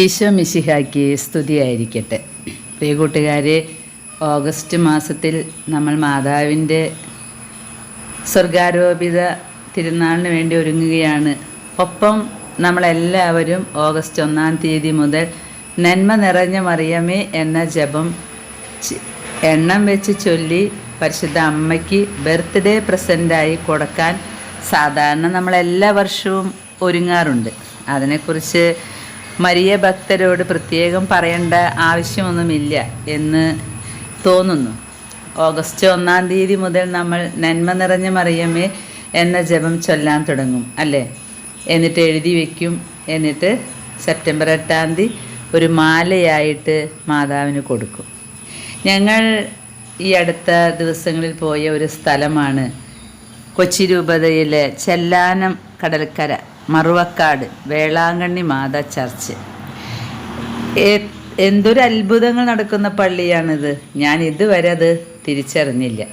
ഈശോ മിശിഹാക്കി സ്തുതിയായിരിക്കട്ടെ. പ്രിയ കൂട്ടുകാരെ ഓഗസ്റ്റ് മാസത്തിൽ നമ്മൾ മാതാവിന്റെ സ്വർഗാരോപിത തിരുനാളിന് വേണ്ടി ഒരുങ്ങുകയാണ്. ഒപ്പം നമ്മളെല്ലാവരും ഓഗസ്റ്റ് ഒന്നാം തീയതി മുതൽ നന്മ നിറഞ്ഞ മറിയമേ എന്ന ജപം എണ്ണം വെച്ച് ചൊല്ലി പരിശുദ്ധ അമ്മയ്ക്ക് ബർത്ത്ഡേ പ്രസന്റായി കൊടുക്കാൻ സാധാരണ നമ്മളെല്ലാ വർഷവും ഒരുങ്ങാറുണ്ട്. അതിനെക്കുറിച്ച് മരിയ ഭക്തരോട് പ്രത്യേകം പറയേണ്ട ആവശ്യമൊന്നുമില്ല എന്ന് തോന്നുന്നു. ഓഗസ്റ്റ് ഒന്നാം തീയതി മുതൽ നമ്മൾ നന്മ നിറഞ്ഞ മറിയമേ എന്ന ജപം ചൊല്ലാൻ തുടങ്ങും അല്ലേ? എന്നിട്ട് എഴുതി വയ്ക്കും എന്നിട്ട് സെപ്റ്റംബർ എട്ടാം തീയതി ഒരു മാലയായിട്ട് മാതാവിന് കൊടുക്കും. ഞങ്ങൾ ഈ അടുത്ത ദിവസങ്ങളിൽ പോയ ഒരു സ്ഥലമാണ് കൊച്ചി രൂപതയിലെ ചെല്ലാനം കടൽക്കര. മറുവക്കാട് വേളാങ്കണ്ണി മാതാ ചർച്ച്. എന്തൊരു അത്ഭുതങ്ങൾ നടക്കുന്ന പള്ളിയാണിത്. ഞാൻ ഇതുവരെ അത് തിരിച്ചറിഞ്ഞില്ല.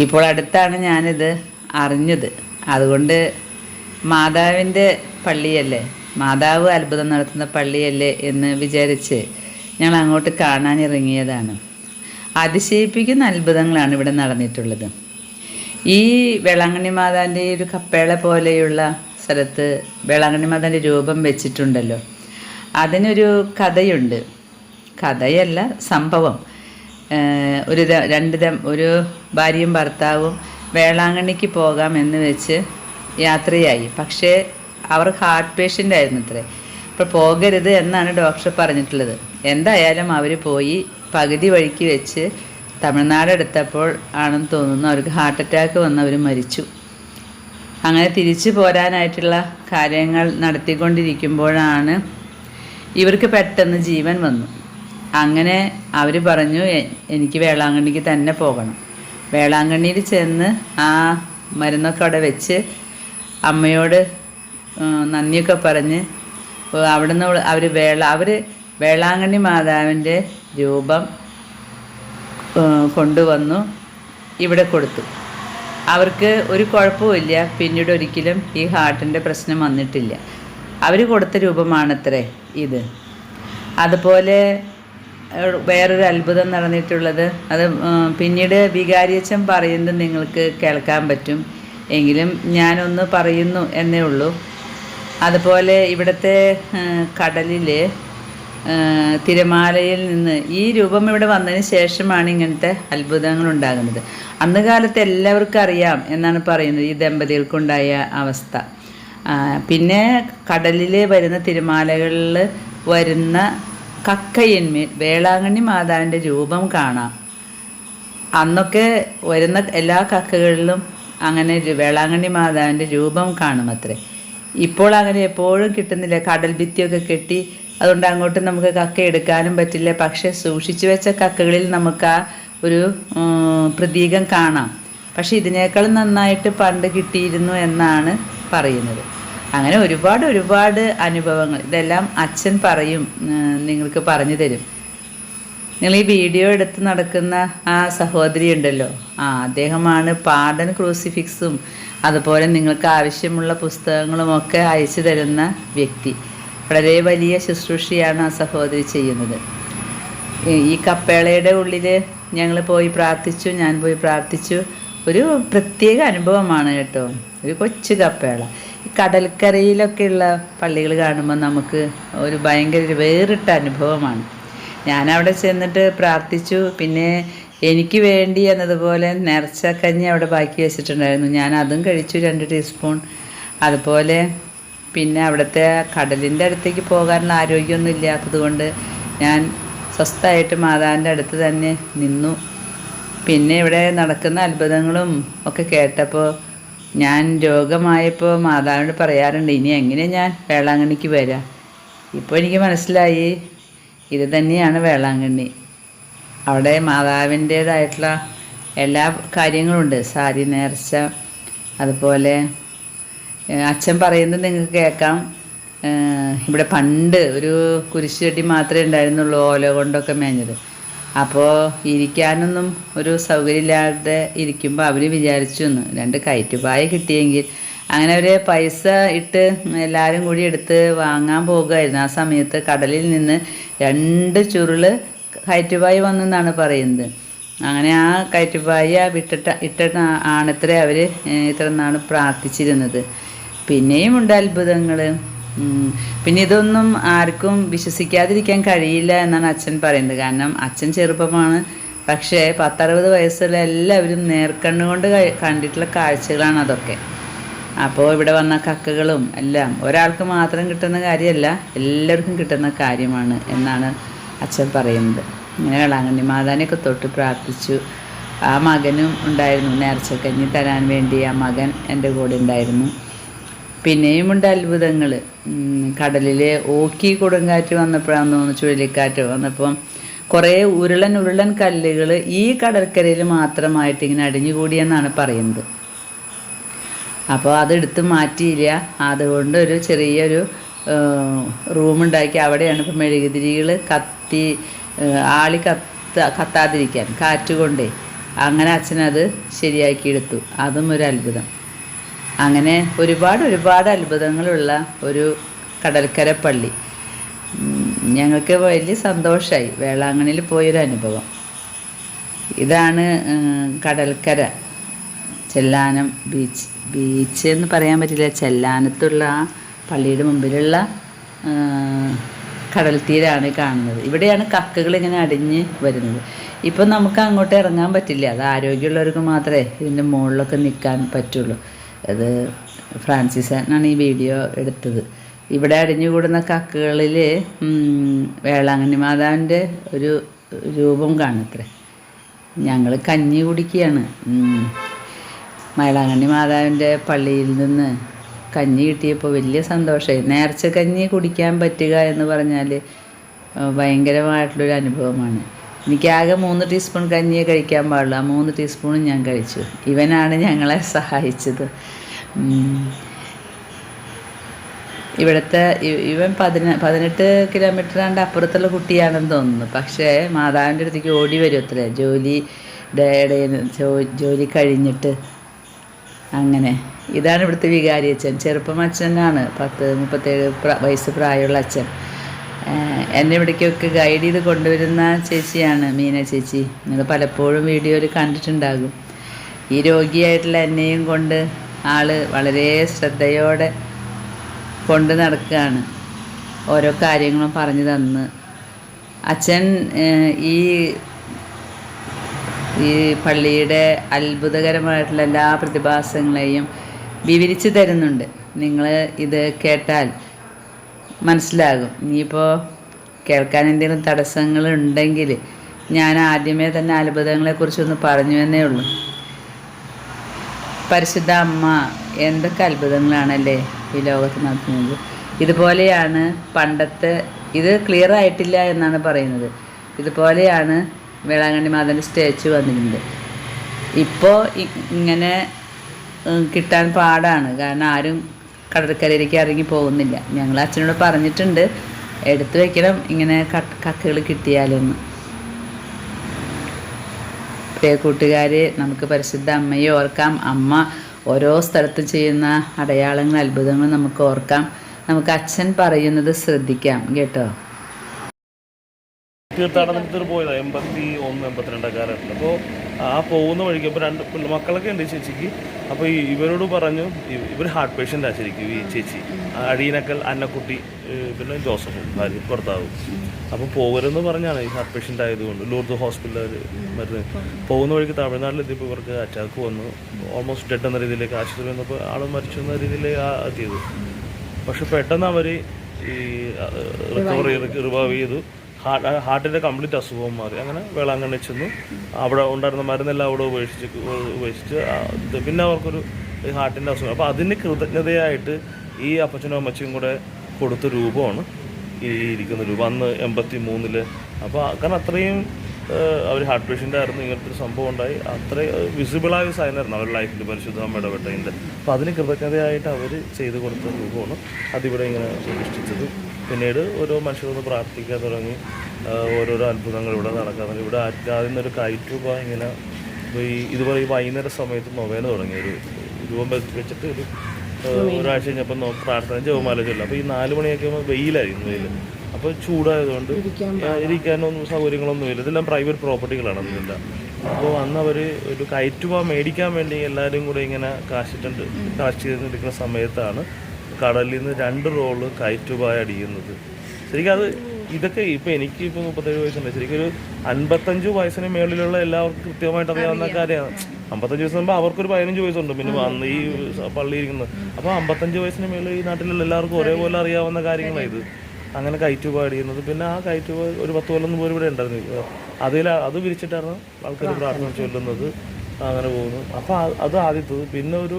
ഇപ്പോൾ അടുത്താണ് ഞാനിത് അറിഞ്ഞത്. അതുകൊണ്ട് മാതാവിന്റെ പള്ളിയല്ലേ? മാതാവ് അത്ഭുതം നടത്തുന്ന പള്ളിയല്ലേ എന്ന് വിചാരിച്ച് ഞങ്ങൾ അങ്ങോട്ട് കാണാനിറങ്ങിയതാണ്. അതിശയിപ്പിക്കുന്ന അത്ഭുതങ്ങളാണ് ഇവിടെ നടന്നിട്ടുള്ളത്. ഈ വേളാങ്കണ്ണി മാതാവിന്റെ ഒരു കപ്പേള പോലെയുള്ള സ്ഥലത്ത് വേളാങ്കണ്ണി മാതാന്റെ രൂപം വെച്ചിട്ടുണ്ടല്ലോ. അതിനൊരു കഥയുണ്ട്. കഥയല്ല സംഭവം. ഒരു രണ്ട് ഒരു ഭാര്യയും ഭർത്താവും വേളാങ്കണ്ണിക്ക് പോകാം എന്ന് വെച്ച് യാത്രയായി. പക്ഷേ അവർ ഹാർട്ട് പേഷ്യന്റ് ആയിരുന്നു അത്രേ അപ്പോൾ പോകരുത് എന്നാണ് ഡോക്ടർ പറഞ്ഞിട്ടുള്ളത്. എന്തായാലും അവർ പോയി പകുതി വഴിക്ക് വെച്ച് തമിഴ്നാട് എടുത്തപ്പോൾ ആണെന്ന് തോന്നുന്നു അവർക്ക് ഹാർട്ട് അറ്റാക്ക് വന്ന് അവർ മരിച്ചു. അങ്ങനെ തിരിച്ചു പോരാനായിട്ടുള്ള കാര്യങ്ങൾ നടത്തിക്കൊണ്ടിരിക്കുമ്പോഴാണ് ഇവർക്ക് പെട്ടെന്ന് ജീവൻ വന്നു. അങ്ങനെ അവർ പറഞ്ഞു "എ- എനിക്ക് വേളാങ്കണ്ണിക്ക് തന്നെ പോകണം. വേളാങ്കണ്ണിയിൽ ചെന്ന് ആ മരുന്നൊക്കെ അവിടെ വെച്ച് അമ്മയോട് നന്ദിയൊക്കെ പറഞ്ഞ് അവിടുന്ന് അവർ വേള അവർ വേളാങ്കണ്ണി മാതാവിന്റെ രൂപം കൊണ്ടുവന്നു ഇവിടെ കൊടുത്തു. അവർക്ക് ഒരു കുഴപ്പമില്ല പിന്നീട് ഒരിക്കലും ഈ ഹാർട്ടിന്റെ പ്രശ്നം വന്നിട്ടില്ല. അവർ കൊടുത്ത രൂപമാണത്രേ ഇത്. അതുപോലെ വേറൊരു അത്ഭുതം നടന്നിട്ടുള്ളത് അത് പിന്നീട് വികാരിയച്ഛൻ പറയുന്നത് നിങ്ങൾക്ക് കേൾക്കാൻ പറ്റും. എങ്കിലും ഞാനൊന്ന് പറയുന്നു എന്നേ ഉള്ളൂ. അതുപോലെ ഇവിടുത്തെ കടലിൽ തിരമാലയിൽ നിന്ന് ഈ രൂപം ഇവിടെ വന്നതിന് ശേഷമാണ് ഇങ്ങനത്തെ അത്ഭുതങ്ങൾ ഉണ്ടാകുന്നത്. അന്ന് കാലത്ത് എല്ലാവർക്കും അറിയാം എന്നാണ് പറയുന്നത് ഈ ദമ്പതികൾക്കുണ്ടായ അവസ്ഥ. പിന്നെ കടലിൽ വരുന്ന തിരമാലകളിൽ വരുന്ന കക്കയന്മേൽ വേളാങ്കണ്ണി മാതാവിന്റെ രൂപം കാണാം. അന്നൊക്കെ വരുന്ന എല്ലാ കക്കകളിലും അങ്ങനെ വേളാങ്കണ്ണി മാതാവിന്റെ രൂപം കാണും അത്രേ. ഇപ്പോൾ അങ്ങനെ എപ്പോഴും കിട്ടുന്നില്ല. കടൽ ഭിത്തിയൊക്കെ കെട്ടി അതുകൊണ്ട് അങ്ങോട്ട് നമുക്ക് കക്ക എടുക്കാനും പറ്റില്ല. പക്ഷെ സൂക്ഷിച്ചു വെച്ച കക്കകളിൽ നമുക്ക് ആ ഒരു പ്രതീകം കാണാം. പക്ഷെ ഇതിനേക്കാൾ നന്നായിട്ട് പണ്ട് കിട്ടിയിരുന്നു എന്നാണ് പറയുന്നത്. അങ്ങനെ ഒരുപാട് ഒരുപാട് അനുഭവങ്ങൾ. ഇതെല്ലാം അച്ഛൻ പറയും നിങ്ങൾക്ക് പറഞ്ഞു തരും. നിങ്ങൾ ഈ വീഡിയോ എടുത്ത് നടക്കുന്ന ആ സഹോദരി ഉണ്ടല്ലോ. ആ അദ്ദേഹമാണ് പാടൻ ക്രൂസിഫിക്സും അതുപോലെ നിങ്ങൾക്ക് ആവശ്യമുള്ള പുസ്തകങ്ങളുമൊക്കെ അയച്ചു തരുന്ന വ്യക്തി. വളരെ വലിയ ശുശ്രൂഷയാണ് ആ സഹോദരി ചെയ്യുന്നത്. ഈ- കപ്പേളയുടെ ഉള്ളിൽ ഞങ്ങൾ പോയി പ്രാർത്ഥിച്ചു ഞാൻ പോയി പ്രാർത്ഥിച്ചു. ഒരു പ്രത്യേക അനുഭവമാണ് കേട്ടോ. ഒരു കൊച്ചു കപ്പേള. ഈ കടൽക്കരയിലൊക്കെയുള്ള പള്ളികൾ കാണുമ്പോൾ നമുക്ക് ഒരു ഭയങ്കര വേറിട്ട അനുഭവമാണ്. ഞാനവിടെ ചെന്നിട്ട് പ്രാർത്ഥിച്ചു. പിന്നെ എനിക്ക് വേണ്ടി എന്നതുപോലെ നേർച്ചക്കഞ്ഞി അവിടെ ബാക്കി വെച്ചിട്ടുണ്ടായിരുന്നു. ഞാൻ അതും കഴിച്ചു രണ്ട് ടീസ്പൂൺ. അതുപോലെ പിന്നെ അവിടുത്തെ കടലിന്റെ അടുത്തേക്ക് പോകാനുള്ള ആരോഗ്യമൊന്നും ഇല്ലാത്തതുകൊണ്ട് ഞാൻ സ്വസ്ഥമായിട്ട് മാതാവിന്റെ അടുത്ത് തന്നെ നിന്നു. പിന്നെ ഇവിടെ നടക്കുന്ന അത്ഭുതങ്ങളും ഒക്കെ കേട്ടപ്പോൾ ഞാൻ രോഗമായപ്പോൾ മാതാവിനോട് പറയാറുണ്ട് ഇനി എങ്ങനെ ഞാൻ വേളാങ്കണ്ണിക്ക് വരാം? ഇപ്പോൾ എനിക്ക് മനസ്സിലായി ഇത് തന്നെയാണ് വേളാങ്കണ്ണി. അവിടെ മാതാവിന്റേതായിട്ടുള്ള എല്ലാ കാര്യങ്ങളുണ്ട്. സാരി നേർച്ച അതുപോലെ അച്ഛൻ പറയുന്നത് നിങ്ങൾക്ക് കേൾക്കാം. ഇവിടെ പണ്ട് ഒരു കുരിശുചട്ടി മാത്രമേ ഉണ്ടായിരുന്നുള്ളൂ ഓല കൊണ്ടൊക്കെ മേഞ്ഞത്. അപ്പോൾ ഇരിക്കാനൊന്നും ഒരു സൗകര്യമില്ലാതെ ഇരിക്കുമ്പോൾ അവർ വിചാരിച്ചു എന്ന് രണ്ട് കയറ്റുപായ കിട്ടിയെങ്കിൽ അങ്ങനെ ഒരു പൈസ ഇട്ട് എല്ലാവരും കൂടി എടുത്ത് വാങ്ങാൻ പോകുമായിരുന്നു ആ സമയത്ത് കടലിൽ നിന്ന് രണ്ട് ചുരുൾ കയറ്റുപായി വന്നെന്നാണ് പറയുന്നത്. അങ്ങനെ ആ കയറ്റുപായ വിട്ടിട്ട് ഇട്ട ആണത്രേ അവർ ഇത്ര നാൾ പ്രാർത്ഥിച്ചിരുന്നത്. പിന്നെയും ഉണ്ട് അത്ഭുതങ്ങൾ പിന്നെ ഇതൊന്നും ആർക്കും വിശ്വസിക്കാതിരിക്കാൻ കഴിയില്ല എന്നാണ് അച്ഛൻ പറയുന്നത്. കാരണം അച്ഛൻ ചെറുപ്പമാണ്. പക്ഷേ പത്തറുപത് വയസ്സുള്ള എല്ലാവരും നേർക്കണ്ണുകൊണ്ട് കണ്ടിട്ടുള്ള കാഴ്ചകളാണ് അതൊക്കെ. അപ്പോൾ ഇവിടെ വന്ന കക്കകളും എല്ലാം ഒരാൾക്ക് മാത്രം കിട്ടുന്ന കാര്യമല്ല എല്ലാവർക്കും കിട്ടുന്ന കാര്യമാണ് എന്നാണ് അച്ഛൻ പറയുന്നത്. ഇങ്ങനെ വേളാങ്കണ്ണി മാതാനെയൊക്കെ തൊട്ട് പ്രാർത്ഥിച്ചു. ആ മകനും ഉണ്ടായിരുന്നു. നേർച്ചക്കഞ്ഞി തരാൻ വേണ്ടി ആ മകൻ എന്റെ കൂടെ ഉണ്ടായിരുന്നു. പിന്നെയും ഉണ്ട് അത്ഭുതങ്ങൾ കടലിൽ ഓക്കി കൊടുങ്കാറ്റ് വന്നപ്പോഴാന്ന് തോന്നുന്നു ചുഴലിക്കാറ്റ് വന്നപ്പം കുറേ ഉരുളൻ ഉരുളൻ കല്ലുകൾ ഈ കടൽക്കരയിൽ മാത്രമായിട്ട് ഇങ്ങനെ അടിഞ്ഞുകൂടിയെന്നാണ് പറയുന്നത്. അപ്പോൾ അതെടുത്ത് മാറ്റിയില്ല. അതുകൊണ്ട് ഒരു ചെറിയൊരു റൂമുണ്ടാക്കി അവിടെയാണ് ഇപ്പോൾ മെഴുകുതിരികൾ കത്തി ആളി കത്ത കത്താതിരിക്കാൻ കാറ്റുകൊണ്ടേ. അങ്ങനെ അച്ഛനത് ശരിയാക്കിയെടുത്തു. അതും ഒരു അത്ഭുതം. അങ്ങനെ ഒരുപാട് ഒരുപാട് അത്ഭുതങ്ങളുള്ള ഒരു കടൽക്കര പള്ളി. ഞങ്ങൾക്ക് വലിയ സന്തോഷമായി വേളാങ്കണ്ണിയിൽ പോയൊരു അനുഭവം. ഇതാണ് കടൽക്കര. ചെല്ലാനം ബീച്ച്. ബീച്ച് എന്ന് പറയാൻ പറ്റില്ല. ചെല്ലാനത്തുള്ള ആ പള്ളിയുടെ മുമ്പിലുള്ള കടൽ തീരാണ് കാണുന്നത്. ഇവിടെയാണ് കക്കകൾ ഇങ്ങനെ അടിഞ്ഞ് വരുന്നത്. ഇപ്പം നമുക്ക് അങ്ങോട്ട് ഇറങ്ങാൻ പറ്റില്ല. അത് ആരോഗ്യമുള്ളവർക്ക് മാത്രമേ ഇതിന്റെ മുകളിലൊക്കെ നിൽക്കാൻ പറ്റുള്ളൂ. അത് ആണ് ഈ വീഡിയോ എടുത്തത്. ഇവിടെ അടിഞ്ഞുകൂടുന്ന കക്കുകളിൽ വേളാങ്കണ്ണി മാതാവിന്റെ ഒരു രൂപം കാണത്രേ ഞങ്ങൾ കഞ്ഞി കുടിക്കുകയാണ്. വേളാങ്കണ്ണി മാതാവിന്റെ പള്ളിയിൽ നിന്ന് കഞ്ഞി കിട്ടിയപ്പോൾ വലിയ സന്തോഷമായി. നേർച്ച കഞ്ഞി കുടിക്കാൻ പറ്റുക എന്ന് പറഞ്ഞാൽ ഭയങ്കരമായിട്ടുള്ളൊരു അനുഭവമാണ്. എനിക്കാകെ മൂന്ന് ടീസ്പൂൺ കഞ്ഞിയെ കഴിക്കാൻ പാടുള്ളൂ. ആ മൂന്ന് ടീസ്പൂണും ഞാൻ കഴിച്ചു. ഇവനാണ് ഞങ്ങളെ സഹായിച്ചത്. ഇവിടുത്തെ ഇവൻ പതിന പതിനെട്ട് കിലോമീറ്റർ കണ്ട് അപ്പുറത്തുള്ള കുട്ടിയാണെന്ന് തോന്നുന്നു. പക്ഷേ മാതാവിന്റെ അടുത്തേക്ക് ഓടി വരും അത്രേ. ജോലി ജോലി കഴിഞ്ഞിട്ട് അങ്ങനെ. ഇതാണ് ഇവിടുത്തെ വികാരി അച്ഛൻ. ചെറുപ്പം അച്ഛനാണ്. പത്ത് മുപ്പത്തേഴ് വയസ്സ് പ്രായമുള്ള അച്ഛൻ. എന്നെ ഇവിടേക്കൊക്കെ ഗൈഡ് ചെയ്ത് കൊണ്ടുവരുന്ന ചേച്ചിയാണ് മീന ചേച്ചി. നിങ്ങൾ പലപ്പോഴും വീഡിയോയിൽ കണ്ടിട്ടുണ്ടാകും. ഈ രോഗിയായിട്ടുള്ള എന്നെയും കൊണ്ട് ആൾ വളരെ ശ്രദ്ധയോടെ കൊണ്ട് നടക്കുകയാണ്. ഓരോ കാര്യങ്ങളും പറഞ്ഞു തന്ന്. അച്ഛൻ ഈ ഈ പള്ളിയുടെ അത്ഭുതകരമായിട്ടുള്ള എല്ലാ പ്രതിഭാസങ്ങളെയും വിവരിച്ചു തരുന്നുണ്ട്. നിങ്ങൾ ഇത് കേട്ടാൽ മനസ്സിലാകും. ഇനിയിപ്പോൾ കേൾക്കാൻ എന്തെങ്കിലും തടസ്സങ്ങൾ ഉണ്ടെങ്കിൽ ഞാൻ ആദ്യമേ തന്നെ അത്ഭുതങ്ങളെക്കുറിച്ചൊന്ന് പറഞ്ഞു എന്നേ ഉള്ളൂ. പരിശുദ്ധ അമ്മ എന്തൊക്കെ അത്ഭുതങ്ങളാണല്ലേ ഈ ലോകത്ത് നടത്തുന്നത് ഇതുപോലെയാണ് പണ്ടത്തെ ഇത് ക്ലിയർ ആയിട്ടില്ല എന്നാണ് പറയുന്നത്. ഇതുപോലെയാണ് വേളാങ്കണ്ണി മാതാവിന്റെ സ്റ്റാച്ചു വന്നിട്ടുണ്ട് ഇപ്പോൾ ഇങ്ങനെ കിട്ടാൻ പാടാണ്. കാരണം ആരും കടൽക്കരയിലേക്ക് ഇറങ്ങി പോകുന്നില്ല. ഞങ്ങൾ അച്ഛനോട് പറഞ്ഞിട്ടുണ്ട് എടുത്തു വെക്കണം ഇങ്ങനെ കക്കകൾ കിട്ടിയാലൊന്ന്. പ്രിയ കൂട്ടുകാരെ നമുക്ക് പരിശുദ്ധ അമ്മയെ ഓർക്കാം. അമ്മ ഓരോ സ്ഥലത്തും ചെയ്യുന്ന അടയാളങ്ങളും അത്ഭുതങ്ങളും നമുക്ക് ഓർക്കാം. നമുക്ക് അച്ഛൻ പറയുന്നത് ശ്രദ്ധിക്കാം കേട്ടോ? തീർത്ഥാടനത്തിന് പോയതാണ് എൺപത്തി ഒന്ന് എൺപത്തിരണ്ടൊക്കെ കാലഘട്ടത്തിൽ അപ്പോൾ ആ പോകുന്ന വഴിക്ക് അപ്പോൾ രണ്ട് മക്കളൊക്കെ ഉണ്ട് ചേച്ചിക്ക്. അപ്പോൾ ഇവരോട് പറഞ്ഞു ഇവർ ഹാർട്ട് പേഷ്യന്റാണ് ശരിക്കും ഈ ചേച്ചി. അഴീനക്കൽ അന്നക്കുട്ടി പിന്നെ ജോസഫും ഭാര്യ ഭർത്താവും. അപ്പോൾ പോകരുതെന്ന് പറഞ്ഞാണ് ഈ ഹാർട്ട് പേഷ്യന്റ് ആയതുകൊണ്ട്. ലൂർദ് ഹോസ്പിറ്റലിൽ മരുന്ന്. പോകുന്ന വഴിക്ക് തമിഴ്നാട്ടിലെത്തിയപ്പോൾ ഇവർക്ക് അറ്റാക്ക് വന്നു. ഓൾമോസ്റ്റ് ഡെഡ് എന്ന രീതിയിലേക്ക് ആശുപത്രി വന്നപ്പോൾ ആൾ മരിച്ചു എന്ന ആ എത്തിയത്. പക്ഷെ പെട്ടെന്ന് അവർ ഈ റിക്കവർ ചെയ്ത് റിവൈവ് ചെയ്തു. ഹാർട്ടിന്റെ കംപ്ലീറ്റ് അസുഖവും മാറി. അങ്ങനെ വേളാങ്കണ്ണി ചെന്നു. അവിടെ ഉണ്ടായിരുന്ന മരുന്നെല്ലാം അവിടെ ഉപേക്ഷിച്ച് ഉപേക്ഷിച്ച് പിന്നെ അവർക്കൊരു ഹാർട്ടിന്റെ അസുഖം. അപ്പോൾ അതിന് കൃതജ്ഞതയായിട്ട് ഈ അപ്പച്ചനും അമ്മച്ചിയും കൂടെ കൊടുത്ത രൂപമാണ് ഈ ഇരിക്കുന്ന രൂപം. അന്ന് എൺപത്തി മൂന്നിൽ അപ്പോൾ കാരണം അത്രയും അവർ ഹാർട്ട് പേഷ്യന്റ് ആയിരുന്നു. ഇങ്ങനത്തെ ഒരു സംഭവം ഉണ്ടായി. അത്ര വിസിബിളായ സാധനമായിരുന്നു അവരുടെ ലൈഫിൽ പരിശുദ്ധ ഇടപെട്ടതിന്റെ അപ്പോൾ അതിന് കൃതജ്ഞതയായിട്ട് അവർ ചെയ്തു കൊടുത്ത രൂപമാണ് അതിവിടെ ഇങ്ങനെ പ്രതിഷ്ഠിച്ചത്. പിന്നീട് ഓരോ മനുഷ്യരൊന്ന് പ്രാർത്ഥിക്കാൻ തുടങ്ങി. ഓരോരോ അത്ഭുതങ്ങൾ ഇവിടെ നടക്കാൻ തുടങ്ങി. ഇവിടെ ആദ്യം നിന്നൊരു കയറ്റുക ഇങ്ങനെ ഈ ഇതുപോലെ ഈ വൈകുന്നേര സമയത്ത് നൊവേന തുടങ്ങി. ഒരു രൂപം വെച്ചിട്ട് ഒരു ഒരാഴ്ച കഴിഞ്ഞപ്പോൾ പ്രാർത്ഥന ജവമാല ചൊല്ലാം അപ്പോൾ ഈ നാല് മണിയൊക്കെ ആകുമ്പോൾ വെയിലായിരുന്നു വെയിൽ അപ്പോൾ ചൂടായതുകൊണ്ട് ഇരിക്കാനൊന്നും സൗകര്യങ്ങളൊന്നും ഇല്ല. ഇതെല്ലാം പ്രൈവറ്റ് പ്രോപ്പർട്ടികളാണ് അതിലെല്ലാം അപ്പോൾ അന്ന് അവർ ഒരു കയറ്റുമ മേടിക്കാൻ വേണ്ടി എല്ലാവരും കൂടെ ഇങ്ങനെ കാശിട്ടുണ്ട് കാശ് ചെയ്തെടുക്കുന്ന സമയത്താണ് കടലിൽ നിന്ന് രണ്ട് റോൾ കയറ്റുപായ അടിയുന്നത്. ശരിക്കും അത് ഇതൊക്കെ ഇപ്പം എനിക്ക് ഇപ്പോൾ മുപ്പത്തേഴ് വയസ്സുണ്ട്. ശരിക്കും ഒരു അൻപത്തഞ്ച് വയസ്സിന് മേളിലുള്ള എല്ലാവർക്കും കൃത്യമായിട്ട് അറിയാവുന്ന കാര്യമാണ് അമ്പത്തഞ്ച് വയസ്സ് മുമ്പ് അവർക്കൊരു പതിനഞ്ച് വയസ്സുണ്ട് പിന്നെ വന്ന് ഈ പള്ളി ഇരിക്കുന്നത്. അപ്പോൾ അമ്പത്തഞ്ച് വയസ്സിന് മേളിൽ ഈ നാട്ടിലുള്ള എല്ലാവർക്കും ഒരേപോലെ അറിയാവുന്ന കാര്യങ്ങളാണ് ഇത്. അങ്ങനെ കയറ്റ് അടിയുന്നത്. പിന്നെ ആ കയറ്റുപോയ ഒരു പത്ത് കൊല്ലം മുമ്പ് ഇവിടെ ഉണ്ടായിരുന്നു. അതിൽ അത് വിരിച്ചിട്ടാണ് ആൾക്കാർ പ്രാർത്ഥന ചൊല്ലുന്നത്. അങ്ങനെ പോകുന്നു. അപ്പോൾ അത് ആദ്യത്തത്. പിന്നെ ഒരു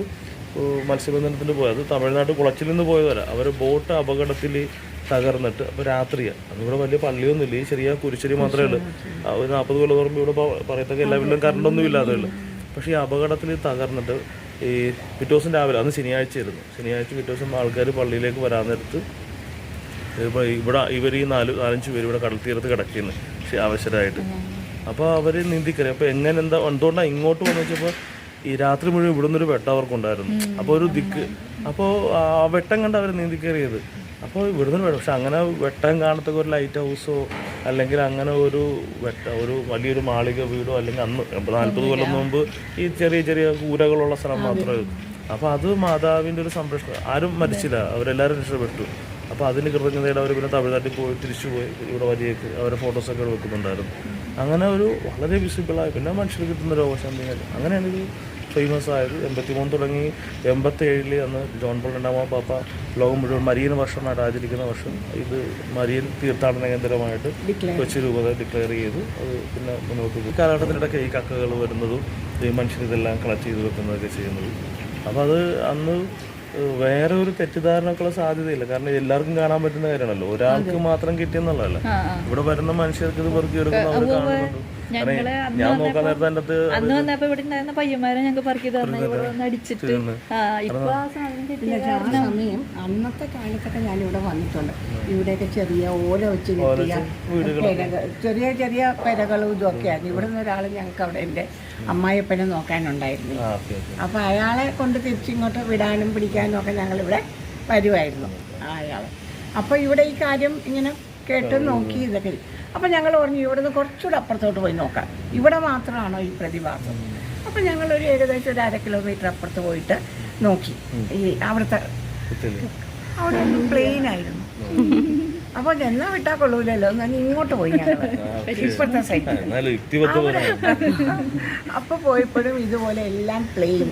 മത്സ്യബന്ധനത്തിന് പോയത്. തമിഴ്നാട് കുളച്ചിൽ നിന്ന് പോയതല്ല. അവർ ബോട്ട് അപകടത്തിൽ തകർന്നിട്ട് അപ്പോൾ രാത്രിയാണ് അതിവിടെ വലിയ പള്ളിയൊന്നുമില്ല. ഈ ചെറിയ കുരിശ്ശേരി മാത്രമേ ഉള്ളൂ. ഒരു നാൽപ്പത് കൊല്ലം പറയുമ്പോൾ ഇവിടെ പറയത്തൊക്കെ എല്ലാ വീട്ടിലും കറണ്ടൊന്നും ഇല്ലാതെ ഉള്ളു. പക്ഷേ ഈ അപകടത്തിൽ തകർന്നിട്ട് ഈ പിറ്റേ ദിവസം രാവിലെ അന്ന് ശനിയാഴ്ചയായിരുന്നു. ശനിയാഴ്ച പിറ്റേ ദിവസം ആൾക്കാർ പള്ളിയിലേക്ക് വരാൻ നേരത്ത് ഇവിടെ ഇവർ ഈ നാല് നാലഞ്ച് പേര് ഇവിടെ കടൽ തീരത്ത് കിടക്കുന്നു അവശരായിട്ട്. അപ്പോൾ അവർ നീന്തിക്കറി അപ്പോൾ എങ്ങനെ എന്താ എന്തുകൊണ്ടാണ് ഇങ്ങോട്ട് വന്നു വെച്ചപ്പോൾ ഈ രാത്രി മുഴുവൻ ഇവിടെ നിന്നൊരു വെട്ടം അവർക്കുണ്ടായിരുന്നു. അപ്പോൾ ഒരു ദിക്ക് അപ്പോൾ ആ വെട്ടം കണ്ട് അവർ നീന്തി കയറിയത് അപ്പോൾ ഇവിടുന്ന് വെട്ടം പക്ഷെ അങ്ങനെ വെട്ടം കാണത്തക്ക ഒരു ലൈറ്റ് ഹൗസോ അല്ലെങ്കിൽ അങ്ങനെ ഒരു വെട്ട ഒരു വലിയൊരു മാളിക വീടോ അല്ലെങ്കിൽ അന്ന് നാൽപ്പത് കൊല്ലം മുമ്പ് ഈ ചെറിയ ചെറിയ കൂരകളുള്ള സ്ഥലം മാത്രമേ അപ്പൊ അപ്പോൾ അത് മാതാവിന്റെ ഒരു സംരക്ഷണം. ആരും മരിച്ചില്ല. അവരെല്ലാവരും രക്ഷപ്പെട്ടു. അപ്പോൾ അതിന് കൃതജ്ഞതയുടെ അവർ പിന്നെ തമിഴ്നാട്ടിൽ പോയി തിരിച്ചു പോയി ഇവിടെ വലിയേക്ക് അവരെ ഫോട്ടോസൊക്കെ വെക്കുന്നുണ്ടായിരുന്നു അങ്ങനെ ഒരു വളരെ വിസിബിളായി പിന്നെ മനുഷ്യർ കിട്ടുന്ന രോഗശാന്തി അങ്ങനെയാണെങ്കിൽ ഫേമസ് ആയത് എൺപത്തി മൂന്ന് തുടങ്ങി എൺപത്തേഴിൽ അന്ന് ജോൺ പോൾ രണ്ടാമൻ പാപ്പ ലോകം മുഴുവൻ മരിയൻ വർഷമായിട്ട് ആചരിക്കുന്ന വർഷം. ഇത് മരിയൻ തീർത്ഥാടന കേന്ദ്രമായിട്ട് കൊച്ചി രൂപത ഡിക്ലെയർ ചെയ്തു. അത് പിന്നെ മുന്നോട്ട് പോയി. കാലഘട്ടത്തിനിടയ്ക്ക് ഈ കക്കകൾ വരുന്നതും ഈ മനുഷ്യർ ഇതെല്ലാം കളക്ട് ചെയ്ത് വെക്കുന്നതൊക്കെ ചെയ്യുന്നത്. അപ്പോൾ അത് അന്ന് വേറെ ഒരു തെറ്റിദ്ധാരണക്കുള്ള സാധ്യതയില്ല. കാരണം എല്ലാവർക്കും കാണാൻ പറ്റുന്ന കാര്യമാണല്ലോ. ഒരാൾക്ക് മാത്രം കിട്ടിയെന്നുള്ളതല്ല. ഇവിടെ വരുന്ന മനുഷ്യർക്ക് ഇത് പെറുക്കി എടുക്കുന്നവർ കാണുന്നുണ്ട്. ഞാൻ നോക്കാൻ നേരത്തെ എന്റെ അടുത്ത് അന്ന് വന്നപ്പോ ഇവിടെ ഉണ്ടായിരുന്ന പയ്യന്മാരെ ഞങ്ങൾക്ക് പറക്കി തന്നെ ഇവിടെ വന്ന് അടിച്ചിട്ട്. ആ ഇപ്പൊ ആ സാധനം കിട്ടിയ ആ സമയം അന്നത്തെ കാലത്തൊക്കെ ഞാൻ ഇവിടെ വന്നിട്ടുണ്ട്. ഇവിടെയൊക്കെ ചെറിയ ഓല വെച്ച് കെട്ടിയ പെരകൾ ചെറിയ ചെറിയ പെരകളും ഇതൊക്കെയായിരുന്നു. ഇവിടെ നിന്ന് ഒരാൾ ഞങ്ങൾക്ക് അവിടെ എന്റെ അമ്മായിപ്പനെ നോക്കാനുണ്ടായിരുന്നു. ആ ഓക്കെ ഓക്കെ. അപ്പോൾ അയാളെ കൊണ്ട് തിരിച്ചിങ്ങോട്ട് വിടാനും പിടിക്കാനും ഒക്കെ ഞങ്ങളിവിടെ വരുമായിരുന്നു അയാൾ അപ്പോൾ ഇവിടെ ഈ കാര്യം ഇങ്ങനെ കേട്ട് നോക്കി ഇതൊക്കെ. അപ്പം ഞങ്ങൾ പറഞ്ഞു ഇവിടെ നിന്ന് കുറച്ചുകൂടെ അപ്പുറത്തോട്ട് പോയി നോക്കാം. ഇവിടെ മാത്രമാണോ ഈ പ്രതിഭാസം? അപ്പം ഞങ്ങൾ ഒരു ഏകദേശം ഒരു അര കിലോമീറ്റർ അപ്പുറത്ത് പോയിട്ട് നോക്കി. ഈ അവിടുത്തെ അവിടെ പ്ലെയിൻ ആയിരുന്നു. അപ്പോൾ എന്നാ വിട്ടാ കൊള്ളൂലല്ലോ? ഞാൻ ഇങ്ങോട്ട് പോയി അപ്പൊ യുക്തിബദ്ധ അപ്പോൾ പോയപ്പോഴും ഇതുപോലെ എല്ലാം പ്ലെയിൻ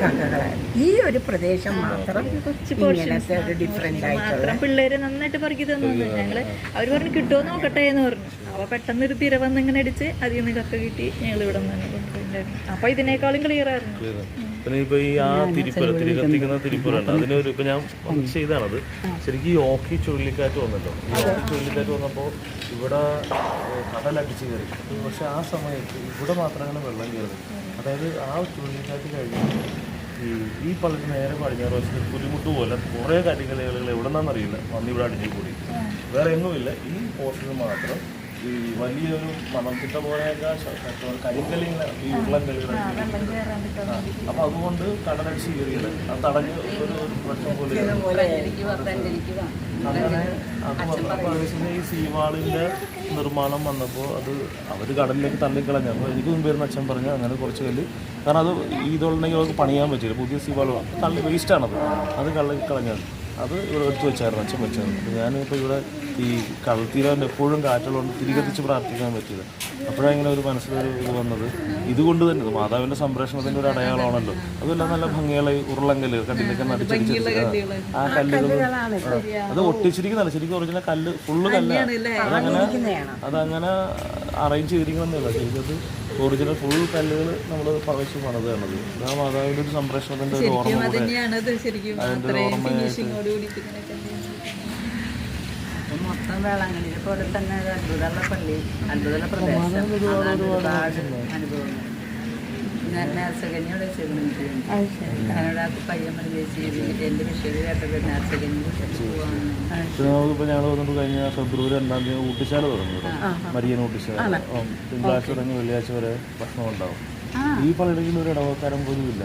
കക്കകളായിരുന്നു ഈ ഒരു പ്രദേശം മാത്രം ഇങ്ങനത്തെ ഒരു ഡിഫറെന്റ് ആയിട്ടുള്ള പിള്ളേര് നന്നായിട്ട് പറക്കി തന്നു. ഞങ്ങൾ അവർ പറഞ്ഞു കിട്ടുമോ നോക്കട്ടെ എന്ന് പറഞ്ഞു. അപ്പൊ പെട്ടെന്ന് ഒരു തിര വന്ന് ഇങ്ങനെ അടിച്ച് അതിൽ നിന്ന് കക്ക കിട്ടി ഞങ്ങൾ ഇവിടെ നിന്ന് അപ്പൊ ഇതിനേക്കാളും ക്ലിയർ ആയിരുന്നു. പിന്നെ ഇപ്പൊ ഈ ആ തിരിപ്പുര തിരി കത്തിക്കുന്ന തിരിപ്പുര ഉണ്ട് അതിനൊരു ഇപ്പൊ ഞാൻ ചെയ്താണത്. ശരിക്കും ഈ ഓക്കി ചുഴലിക്കാറ്റ് വന്നല്ലോ. ഈ ഓക്കി ചുഴലിക്കാറ്റ് വന്നപ്പോൾ ഇവിടെ കടലടിച്ചു കയറി. പക്ഷെ ആ സമയത്ത് ഇവിടെ മാത്രമാണ് വെള്ളം കയറുന്നത് അതായത് ആ ചുഴലിക്കാറ്റ് കഴിഞ്ഞ് ഈ ഈ പള്ളി നേരെ പടിഞ്ഞാറ് വശത്ത് പുലിമുട്ട് പോലെ കുറേ കരിങ്കലുകൾ എവിടെ നിന്നാണെന്നറിയില്ല വന്ന് ഇവിടെ അടിഞ്ഞു കൂടി. വേറെ ഒന്നുമില്ല ഈ പോർഷനിൽ മാത്രം ഈ വലിയൊരു മണത്തിട്ട പോലെയൊക്കെ കരിങ്കല്ലിങ്ങനെ ഈ ഉരുളൻ കല്ലുകൾ അപ്പൊ അതുകൊണ്ട് കടലടിച്ച് കയറിയത് അത് തടഞ്ഞ് ഒരു പ്രശ്നം പോലെ അങ്ങനെ അത്. വന്നപ്പോൾ അതിന് ഈ സീവാളിന്റെ നിർമ്മാണം വന്നപ്പോൾ അത് അവർ കടലിലേക്ക് തള്ളിക്കളഞ്ഞു. അപ്പോൾ എനിക്ക് മുമ്പ് വരുന്ന അച്ഛൻ പറഞ്ഞു അങ്ങനെ കുറച്ച് കല്ല്. കാരണം അത് ഇതുണ്ടെങ്കിൽ അവർക്ക് പണിയാൻ പറ്റില്ല പുതിയ സീവാളുകൾ തള്ളി വേസ്റ്റാണത് അത് കള്ളി കളഞ്ഞത് അത് ഇവിടെ എടുത്ത് വെച്ചായിരുന്നു അച്ഛൻ വെച്ചത് അപ്പോൾ ഞാനിപ്പോൾ ഇവിടെ ഈ കടൽത്തീരം എപ്പോഴും കാറ്റുള്ളതുകൊണ്ട് തിരികെത്തിച്ച് പ്രാർത്ഥിക്കാൻ പറ്റിയത് അപ്പോഴാണ് ഇങ്ങനെ ഒരു മനസ്സിലൊരു ഇത് വന്നത്. ഇതുകൊണ്ട് തന്നെ ഇത് മാതാവിന്റെ സംരക്ഷണത്തിന്റെ ഒരു അടയാളമാണല്ലോ. അതെല്ലാം നല്ല ഭംഗിയുള്ള ഈ ഉരുളങ്കല്ല് കല്ലിലൊക്കെ നടിച്ചടിച്ച് ആ കല്ലുകൾ അത് ഒട്ടിച്ചിരിക്കുന്നല്ല ശരിക്കും ഒറിജിനൽ കല്ല് ഫുള്ള് കല്ലാണ്. അതങ്ങനെ അതങ്ങനെ അറേഞ്ച് ചെയ്തിരിക്കണമെന്നില്ല ചെയ്തത് ഒറിജിനൽ ഫുൾ കല്ലുകൾ നമ്മൾ പകച്ച് പണിതാണത് ആ മാതാവിന്റെ ഒരു സംരക്ഷണത്തിന്റെ ഒരു ഓർമ്മ അതിന്റെ തന്നെയാണത് ഓർമ്മ മൊത്തം വേളാങ്കണ്ണി പോലെ തന്നെ ഒരു അത്ഭുതമുള്ള പള്ളി അത്ഭുതമുള്ള പ്രദേശം. ഒരുപാട് അനുഭവങ്ങൾ. നമുക്കിപ്പോൾ ഞങ്ങൾ വന്നിട്ട് കഴിഞ്ഞ ഫെബ്രുവരി രണ്ടാം തീയതി ഊട്ടിശാല തുടങ്ങി മരിയൻ ഊട്ടിശാല. തിങ്കളാഴ്ച തുടങ്ങി വെള്ളിയാഴ്ച വരെ ഭക്ഷണം ഉണ്ടാവും. ഈ പള്ളിയിൽ ഒരു ഇടവക്കാരൻ പോലും ഇല്ല.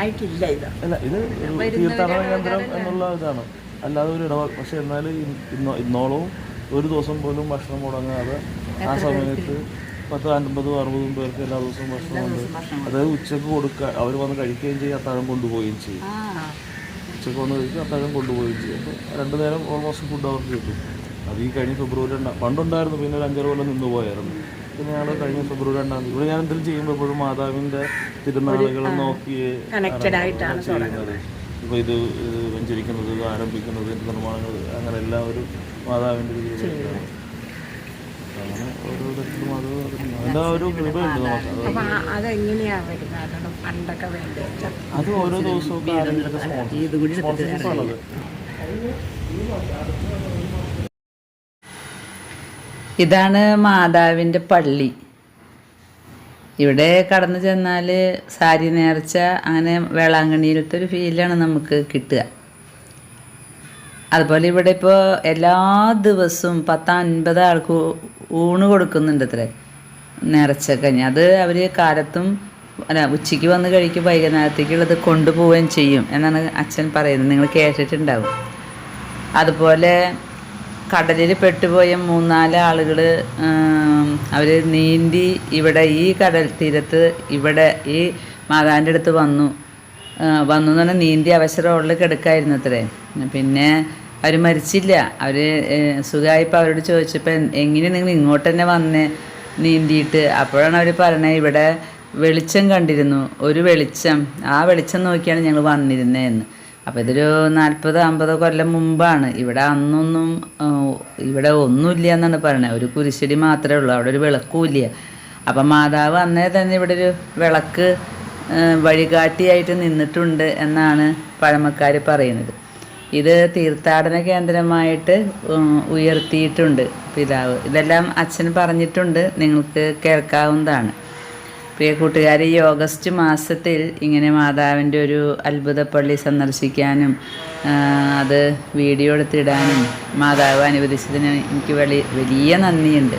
ആയിട്ടില്ല ഇത്. അല്ല ഇത് ഒരു തീർത്ഥാടന കേന്ദ്രം എന്നുള്ള ഇതാണ്. അല്ലാതെ ഒരു ഇടവ പക്ഷെ ഇന്നോ ഇന്നോളവും ഒരു ദിവസം പോലും ഭക്ഷണം മുടങ്ങാതെ ആ സമയത്ത് പത്ത് അൻപതും അറുപതും പേർക്ക് എല്ലാ ദിവസവും ഭക്ഷണമുണ്ട് അതായത് ഉച്ചയ്ക്ക് കൊടുക്കുക അവർ വന്ന് കഴിക്കുകയും ചെയ്യും അത്താഴം കൊണ്ടുപോവുകയും ചെയ്യും. ഉച്ചയ്ക്ക് വന്ന് കഴിക്കും അത്താഴം കൊണ്ടുപോവുകയും ചെയ്യും. അപ്പോൾ രണ്ടു നേരം ഓൾമോസ്റ്റ് ഫുഡ് അവർക്ക് കിട്ടും. അത് ഈ കഴിഞ്ഞ ഫെബ്രുവരി രണ്ടാം പണ്ടുണ്ടായിരുന്നു പിന്നെ ഒരു അഞ്ചാറ് കൊല്ലം നിന്ന് പോയായിരുന്നു. പിന്നെ ഞങ്ങൾ കഴിഞ്ഞ ഫെബ്രുവരി രണ്ടാം തീയതി ഇവിടെ ഞാൻ എന്തെങ്കിലും ചെയ്യുമ്പോൾ എപ്പോഴും മാതാവിന്റെ തിരുനാളുകൾ ആയിട്ടാണ് ചെയ്യുന്നത്. ഇപ്പോൾ ഇത് ഇത് വെഞ്ചരിക്കുന്നത് ആരംഭിക്കുന്നത് നിർമ്മാണങ്ങൾ അങ്ങനെ എല്ലാവരും മാതാവിന്റെ രീതിയിലാണ് അങ്ങനെ ഓരോ തരത്തിലും അത് അതിന്റെ ആ ഒരു കൃപയുണ്ട് നമുക്ക് അത് അപ്പം അതെങ്ങനെയാണ് വരുന്നത്? അതാണ് ഫണ്ടൊക്കെ വേണ്ടി അത് ഓരോ ദിവസവും ആരെങ്കിലുമൊക്കെ സ്പോൺസർ സ്പോൺസർഷിപ്പാണത് ഇതാണ് മാതാവിന്റെ പള്ളി. ഇവിടെ കടന്നു ചെന്നാൽ സാരി നേർച്ച അങ്ങനെ വേളാങ്കണ്ണിയിലത്തെ ഒരു ഫീലാണ് നമുക്ക് കിട്ടുക. അതുപോലെ ഇവിടെ ഇപ്പോൾ എല്ലാ ദിവസവും പത്ത് അൻപത് ആൾക്ക് ഊണ് കൊടുക്കുന്നുണ്ട് അത്രേ കഞ്ഞി അത് അവർ കാലത്തും അല്ല ഉച്ചയ്ക്ക് വന്ന് കഴിക്കും വൈകുന്നേരത്തേക്കുള്ളത് കൊണ്ടുപോവുകയും ചെയ്യും എന്നാണ് അച്ഛൻ പറയുന്നത്. നിങ്ങൾ കേട്ടിട്ടുണ്ടാവും. അതുപോലെ കടലിൽ പെട്ടുപോയ മൂന്നാൽ ആളുകൾ അവർ നീന്തി ഇവിടെ ഈ കടൽ തീരത്ത് ഇവിടെ ഈ മാതാവിന്റെ അടുത്ത് വന്നു. വന്നു എന്ന് പറഞ്ഞാൽ നീന്തി അവസരം ഉള്ളിൽ കിടക്കായിരുന്നു അത്രേ. പിന്നെ അവർ മരിച്ചില്ല. അവർ സുഖമായിപ്പോൾ അവരോട് ചോദിച്ചപ്പോൾ എങ്ങനെ നിങ്ങൾ ഇങ്ങോട്ട് തന്നെ വന്ന്? നീന്തിയിട്ട്. അപ്പോഴാണ് അവർ പറഞ്ഞത് ഇവിടെ വെളിച്ചം കണ്ടിരുന്നു. ഒരു വെളിച്ചം. ആ വെളിച്ചം നോക്കിയാണ് ഞങ്ങൾ വന്നിരുന്നതെന്ന് അപ്പോൾ ഇതൊരു നാൽപ്പത് അമ്പത് കൊല്ലം മുമ്പാണ്. ഇവിടെ അന്നൊന്നും ഇവിടെ ഒന്നുമില്ല എന്നാണ് പറയുന്നത് ഒരു കുരിശടി മാത്രമേ ഉള്ളൂ. അവിടെ ഒരു വിളക്കും ഇല്ല അപ്പം മാതാവ് അന്നേ തന്നെ ഇവിടെ ഒരു വിളക്ക് വഴികാട്ടിയായിട്ട് നിന്നിട്ടുണ്ട് എന്നാണ് പഴമക്കാർ പറയുന്നത്. ഇത് തീർത്ഥാടന കേന്ദ്രമായിട്ട് ഉയർത്തിയിട്ടുണ്ട് പിതാവ്. ഇതെല്ലാം അച്ഛൻ പറഞ്ഞിട്ടുണ്ട് നിങ്ങൾക്ക് കേൾക്കാവുന്നതാണ്. പ്രിയ കൂട്ടുകാർ ഈ ഓഗസ്റ്റ് മാസത്തിൽ ഇങ്ങനെ മാതാവിന്റെ ഒരു അത്ഭുത പള്ളി സന്ദർശിക്കാനും അത് വീഡിയോ എടുത്തിടാനും മാതാവ് അനുവദിച്ചതിന് എനിക്ക് വലിയ വലിയ നന്ദിയുണ്ട്.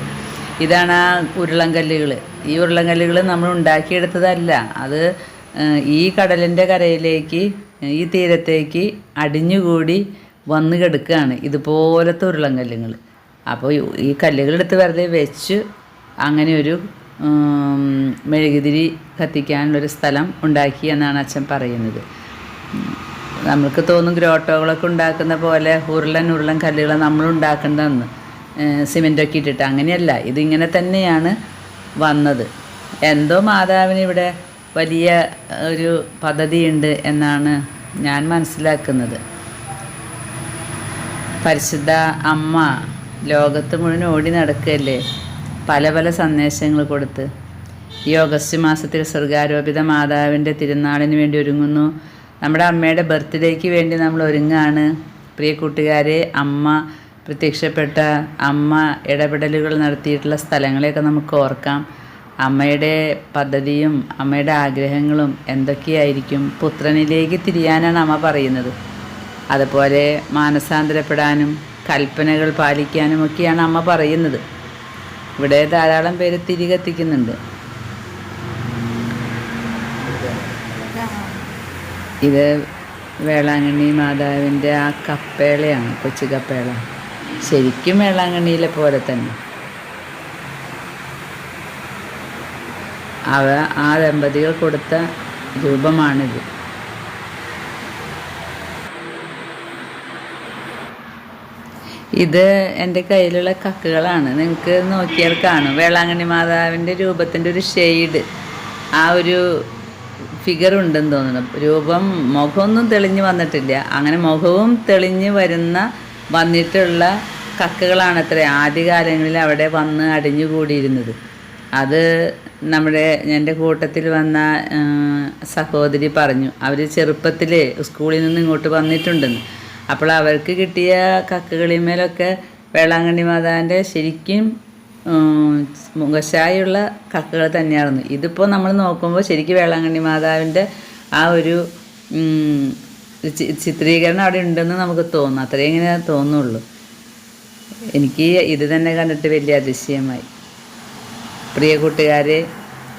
ഇതാണ് ആ ഉരുളങ്കല്ലുകൾ ഈ ഉരുളങ്കല്ലുകൾ നമ്മൾ ഉണ്ടാക്കിയെടുത്തതല്ല. അത് ഈ കടലിന്റെ കരയിലേക്ക് ഈ തീരത്തേക്ക് അടിഞ്ഞുകൂടി വന്നു കിടക്കുകയാണ്. ഇതുപോലത്തെ ഉരുളൻകല്ലുകൾ അപ്പോൾ ഈ- കല്ലുകളെടുത്ത് വെറുതെ വെച്ച് അങ്ങനെ ഒരു മെഴുകുതിരി കത്തിക്കാനുള്ളൊരു സ്ഥലം ഉണ്ടാക്കി എന്നാണ് അച്ഛൻ പറയുന്നത്. നമുക്ക് തോന്നും ഗ്രോട്ടോകളൊക്കെ ഉണ്ടാക്കുന്ന പോലെ ഉരുളൻ ഉരുളൻ കല്ലുകൾ നമ്മൾ ഉണ്ടാക്കേണ്ടതെന്ന് സിമെന്റൊക്കെ ഇട്ടിട്ട്. അങ്ങനെയല്ല ഇതിങ്ങനെ തന്നെയാണ് വന്നത്. എന്തോ മാതാവിന് ഇവിടെ വലിയ ഒരു പദ്ധതിയുണ്ട് എന്നാണ് ഞാൻ മനസ്സിലാക്കുന്നത്. പരിശുദ്ധ അമ്മ ലോകത്ത് മുഴുവൻ ഓടി നടക്കുകയല്ലേ? പല പല സന്ദേശങ്ങൾ കൊടുത്ത്. ഈ ഓഗസ്റ്റ് മാസത്തിൽ സ്വർഗാരോപിത മാതാവിന്റെ തിരുനാളിന് വേണ്ടി ഒരുങ്ങുന്നു. നമ്മുടെ അമ്മയുടെ ബർത്ത്ഡേക്ക് വേണ്ടി നമ്മൾ ഒരുങ്ങാണ്. പ്രിയ കൂട്ടുകാരെ അമ്മ പ്രത്യക്ഷപ്പെട്ട അമ്മ ഇടപെടലുകൾ നടത്തിയിട്ടുള്ള സ്ഥലങ്ങളെയൊക്കെ നമുക്ക് ഓർക്കാം. അമ്മയുടെ പദ്ധതിയും അമ്മയുടെ ആഗ്രഹങ്ങളും എന്തൊക്കെയായിരിക്കും? പുത്രനിലേക്ക് തിരിയാനാണ് അമ്മ പറയുന്നത്. അതുപോലെ മാനസാന്തരപ്പെടാനും കൽപ്പനകൾ പാലിക്കാനും ഒക്കെയാണ് അമ്മ പറയുന്നത്. ഇവിടെ ധാരാളം പേര് തിരികെത്തിക്കുന്നുണ്ട് ഇത് വേളാങ്കണ്ണി മാതാവിന്റെ ആ കപ്പേളയാണ് കൊച്ചു കപ്പേള. ശരിക്കും വേളാങ്കണ്ണിയിലെ പോലെ തന്നെ. അവ ആ ദമ്പതികൾ കൊടുത്ത രൂപമാണിത്. ഇത് എന്റെ കയ്യിലുള്ള കക്കുകളാണ്. നിങ്ങൾക്ക് നോക്കിയാൽ കാണും. വേളാങ്കണ്ണി മാതാവിന്റെ രൂപത്തിന്റെ ഒരു ഷെയ്ഡ്. ആ ഒരു ഫിഗർ ഉണ്ടെന്ന് തോന്നുന്നു. രൂപം മുഖമൊന്നും തെളിഞ്ഞ് വന്നിട്ടില്ല. അങ്ങനെ മുഖവും തെളിഞ്ഞ് വരുന്ന വന്നിട്ടുള്ള കക്കുകളാണ് അത്ര. ആദ്യകാലങ്ങളിൽ അവിടെ വന്ന് അടിഞ്ഞുകൂടിയിരുന്നത്. അത് നമ്മുടെ എന്റെ കൂട്ടത്തിൽ വന്ന സഹോദരി പറഞ്ഞു അവർ ചെറുപ്പത്തിൽ സ്കൂളിൽ നിന്ന് ഇങ്ങോട്ട് വന്നിട്ടുണ്ടെന്ന്. അപ്പോൾ അവർക്ക് കിട്ടിയ കക്കകളിമേലൊക്കെ വേളാങ്കണ്ണി മാതാവിന്റെ ശരിക്കും മുഖശായുള്ള കക്കുകൾ തന്നെയായിരുന്നു. ഇതിപ്പോൾ നമ്മൾ നോക്കുമ്പോൾ ശരിക്കും വേളാങ്കണ്ണി മാതാവിന്റെ ആ ഒരു ചിത്രീകരണം അവിടെ ഉണ്ടെന്ന് നമുക്ക് തോന്നും. അത്രയും ഇങ്ങനെ തോന്നുള്ളൂ. എനിക്ക് ഇത് തന്നെ കണ്ടിട്ട് വലിയ അതിശയമായി. പ്രിയ കൂട്ടുകാരെ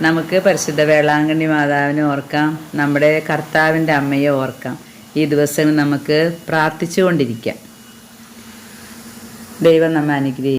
നമുക്ക് പരിശുദ്ധ വേളാങ്കണ്ണി മാതാവിനെ ഓർക്കാം നമ്മുടെ കർത്താവിന്റെ അമ്മയെ ഓർക്കാം. ഈ ദിവസങ്ങൾ നമുക്ക് പ്രാർത്ഥിച്ചുകൊണ്ടിരിക്കാം. ദൈവം നമ്മെ അനുഗ്രഹിക്കും